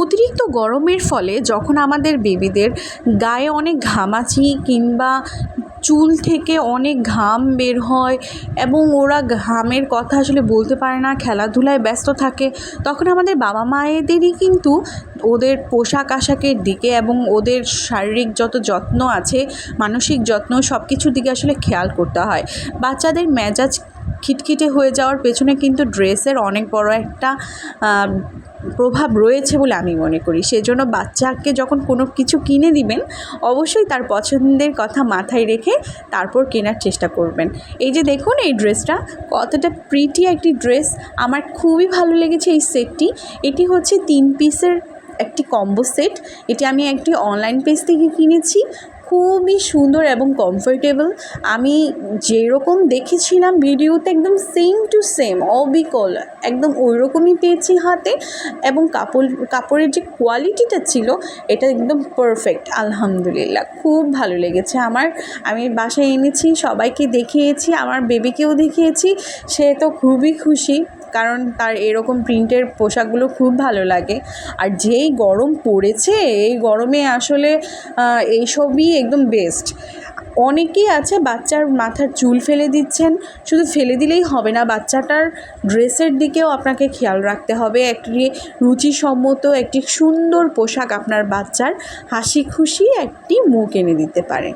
অতিরিক্ত গরমের ফলে যখন আমাদের বেবিদের গায়ে অনেক ঘামাচি কিংবা চুল থেকে অনেক ঘাম বের হয় এবং ওরা ঘামের কথা আসলে বলতে পারে না, খেলাধুলায় ব্যস্ত থাকে, তখন আমাদের বাবা মায়েদেরই কিন্তু ওদের পোশাক আশাকের দিকে এবং ওদের শারীরিক যত যত্ন আছে, মানসিক যত্ন সব কিছুর দিকে আসলে খেয়াল করতে হয়। বাচ্চাদের মেজাজ খিটখিটে হয়ে যাওয়ার পেছনে কিন্তু ড্রেসের অনেক বড় একটা প্রভাব রয়েছে বলে আমি মনে করি। সেজন্য বাচ্চাকে যখন কোনো কিছু কিনে দিবেন, অবশ্যই তার পছন্দের কথা মাথায় রেখে তারপর কেনার চেষ্টা করবেন। এই যে দেখুন এই ড্রেসটা, কতটা প্রিটি একটি ড্রেস। আমার খুবই ভালো লেগেছে এই সেটটি এটি হচ্ছে তিন পিসের একটি কম্বো সেট এটি আমি একটি অনলাইন পেজ থেকে কিনেছি। খুবই সুন্দর এবং কমফোর্টেবল আমি যেরকম দেখেছিলাম ভিডিওতে একদম সেম টু সেম অবিকল, একদম ওই রকমই পেয়েছি হাতে এবং কাপড় কাপড়ের যে কোয়ালিটিটা ছিল, এটা একদম পারফেক্ট আলহামদুলিল্লাহ, খুব ভালো লেগেছে আমার। আমি বাসায় এনেছি, সবাইকে দেখিয়েছি, আমার বেবিকেও দেখিয়েছি, সে তো খুবই খুশি। কারণ তার এরকম প্রিন্টের পোশাকগুলো খুব ভালো লাগে। আর যেই গরম পড়েছে, এই গরমে আসলে এইসবই একদম বেস্ট অনেকেই আছে বাচ্চার মাথার চুল ফেলে দিচ্ছেন, শুধু ফেলে দিলেই হবে না, বাচ্চাটার ড্রেসের দিকেও আপনাকে খেয়াল রাখতে হবে। একটি রুচিসম্মত, একটি সুন্দর পোশাক আপনার বাচ্চার হাসি খুশি একটি মুখ এনে দিতে পারে।